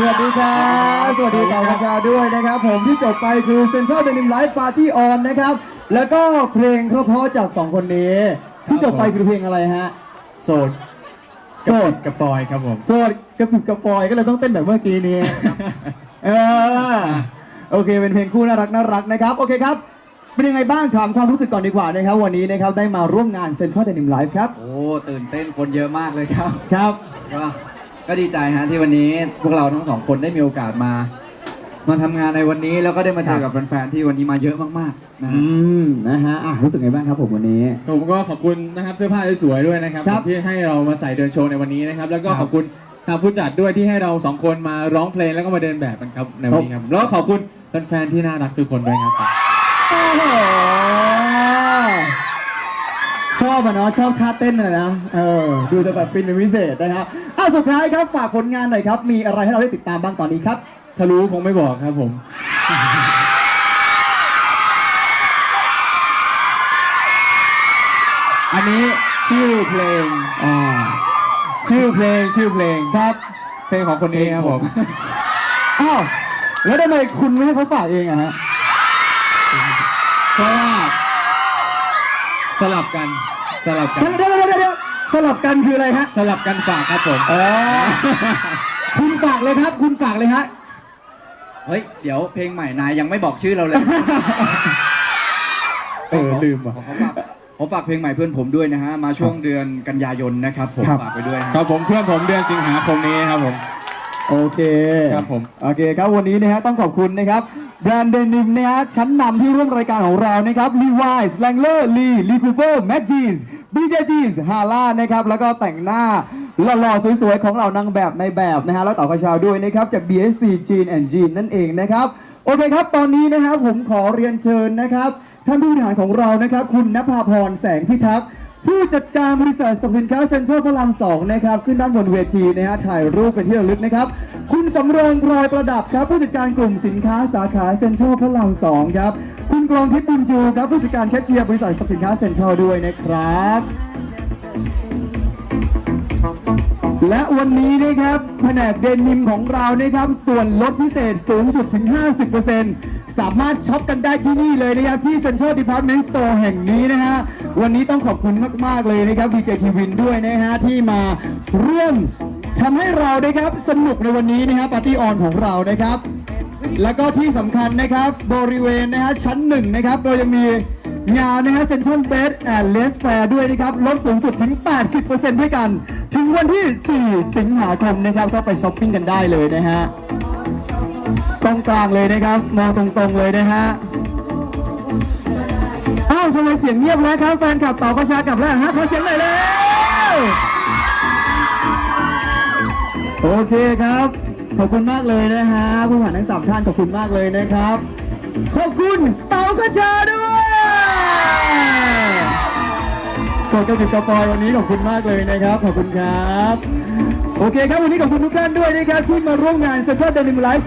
สวัสดีครับสวัสดีเต่าประชาด้วยนะครับ ผมที่จบไปคือ Central Denim Live Party On นะครับ แล้วก็เพลงเพราะๆจากสองคนนี้ ที่จบไปคือเพลงอะไรฮะ โสดโสดกับปอยครับผมโสดกระปิบกระปอยก็เลยต้องเต้นแบบเมื่อกี้นี้เออโอเค เป็นเพลงคู่น่ารักน่ารักนะครับ โอเคครับ เป็นยังไงบ้างถามความรู้สึกก่อนดีกว่านะครับ วันนี้นะครับได้มาร่วมงาน Central Denim Live ครับ โอ้ ตื่นเต้นคนเยอะมากเลยครับ ครับ ก็ก็ดีใจฮะที่วันนี้พวกเราทั้งสองคนได้มีโอกาสมา มาทำงานในวันนี้แล้วก็ได้มาเจอกับแฟนๆที่วันนี้มาเยอะมากๆนะอืฮะมนะฮะอะรู้สึกไงบ้างครับผมวันนี้ ผมก็ขอบคุณนะครับเสื้อผ้าสวยๆด้วยนะครับครับที่ให้เรามาใส่เดินโชว์ในวันนี้นะครับ แล้วก็ครับขอบคุณทางผู้จัดด้วยที่ให้เราสองคนมาร้องเพลงแล้วก็มาเดินแบบกันครับในวันนี้ครับแล้วก็ขอบคุณแฟนๆที่น่ารักทุกคนด้วยครับ โอ้โหช อบอะเนาะชอบท่าเต้นอะนะเออดูจะแบบฟินเป็นพิเศษนะครับอะสุดท้ายครับฝากผลงานหน่อยครับ มีอะไรให้เราได้ติดตามบ้างตอนนี้ครับ ถ้ารู้คงไม่บอกครับผม อันนี้ชื่อเพลงอ่าชื่อเพลงชื่อเพลงครับ เพลงของคนนี้ครับผมอ้าวแล้วทำไมคุณไม่ให้เขาฝากเองอะฮะเพราะว่าสลับกัน สลับกันเดี๋ยวเดี๋ยวเดี๋ยวเดี๋ยวสลับกันคืออะไรฮะ สลับกันฝากครับผมอ๋อ คุณฝากเลยครับ คุณฝากเลยฮะ เฮ้ย เดี๋ยวเพลงใหม่นายยังไม่บอกชื่อเราเลยเออลืมว่ะ ขอฝากขอฝากเพลงใหม่เพื่อนผมด้วยนะฮะ มาช่วงเดือนกันยายนนะครับผมครับ ฝากไปด้วยฮะครับผมเพื่อนผมเดือนสิงหาคมนี้ครับผม โอเคครับผม โอเคครับวันนี้นะฮะต้องขอบคุณนะครับแบรนด์เดนิมนะฮะชั้นนำที่ร่วมรายการของเรานะครับ Levi's Wrangler Lee Lee Cooper Mac Jeans ีเจจีสฮาร่านะครับแล้วก็แต่งหน้าหล่อๆสวยๆ ของเหล่านางแบบในแบบนะฮะแล้วต่อขชาวด้วยนะครับ จาก BSC Jean and Jean นั่นเองนะครับ โอเคครับ ตอนนี้นะครับผมขอเรียนเชิญนะครับ ท่านผู้บริหารของเรานะครับ คุณนภาพรแสงพิทักษ์ ผู้จัดการบริษัทส่งสินค้าเซ็นทรัลพระรามสองนะครับ ขึ้นด้านบนเวทีนะฮะถ่ายรูปเป็นที่ระลึกนะครับ คุณสำเริงพลอยประดับครับ ผู้จัดการกลุ่มสินค้าสาขาเซ็นทรัลพระรามสองครับ คุณกรองทิพย์บุญจูครับผู้จัดการแคชเชียร์บริษัทส่งสินค้าเซ็นทรัลด้วยนะครับ และวันนี้นะครับแผนกเดนิมของเรานะครับ ส่วนลดพิเศษสูงสุดถึง 50%สามารถช็อปกันได้ที่นี่เลยนะครับ ที่ Central Department Store แห่งนี้นะฮะ วันนี้ต้องขอบคุณมาก ๆ เลยนะครับดีเจทีวินด้วยนะฮะ ที่มาร่วมทำให้เรานะครับ สนุกในวันนี้นะฮะปาร์ตี้ออนของเรานะครับ แล้วก็ที่สำคัญนะครับบริเวณนะฮะชั้นหนึ่งนะครับเรายังมีงานนะฮะเซ็นทรัลเบสแอนด์เลสแฟร์ด้วยนะครับ ลดสูงสุดถึง 80%ด้วยกัน ถึงวันที่ 4 สิงหาคมนะครับ ก็ไปช้อปปิ้งกันได้เลยนะฮะตรงกลางเลยนะครับมองตรงๆเลยนะฮะอ้าวทำไมเสียงเงียบแล้วครับ แฟนคลับต่อประชากลับแล้วฮะขอเสียงหน่อยเร็วโอเคครับ ขอบคุณมากเลยนะฮะผู้บริหานทั้งสามท่านขอบคุณมากเลยนะครับ ขอบคุณเต๋ากระชาด้วยส่วนกระสิบกระปอยวันนี้ขอบคุณมากเลยนะครับ ขอบคุณครับ โอเคครับวันนี้ขอบคุณทุกท่านด้วยนะครับที่มาร่วมงานเซ็นทรัลเดนิมไลฟ์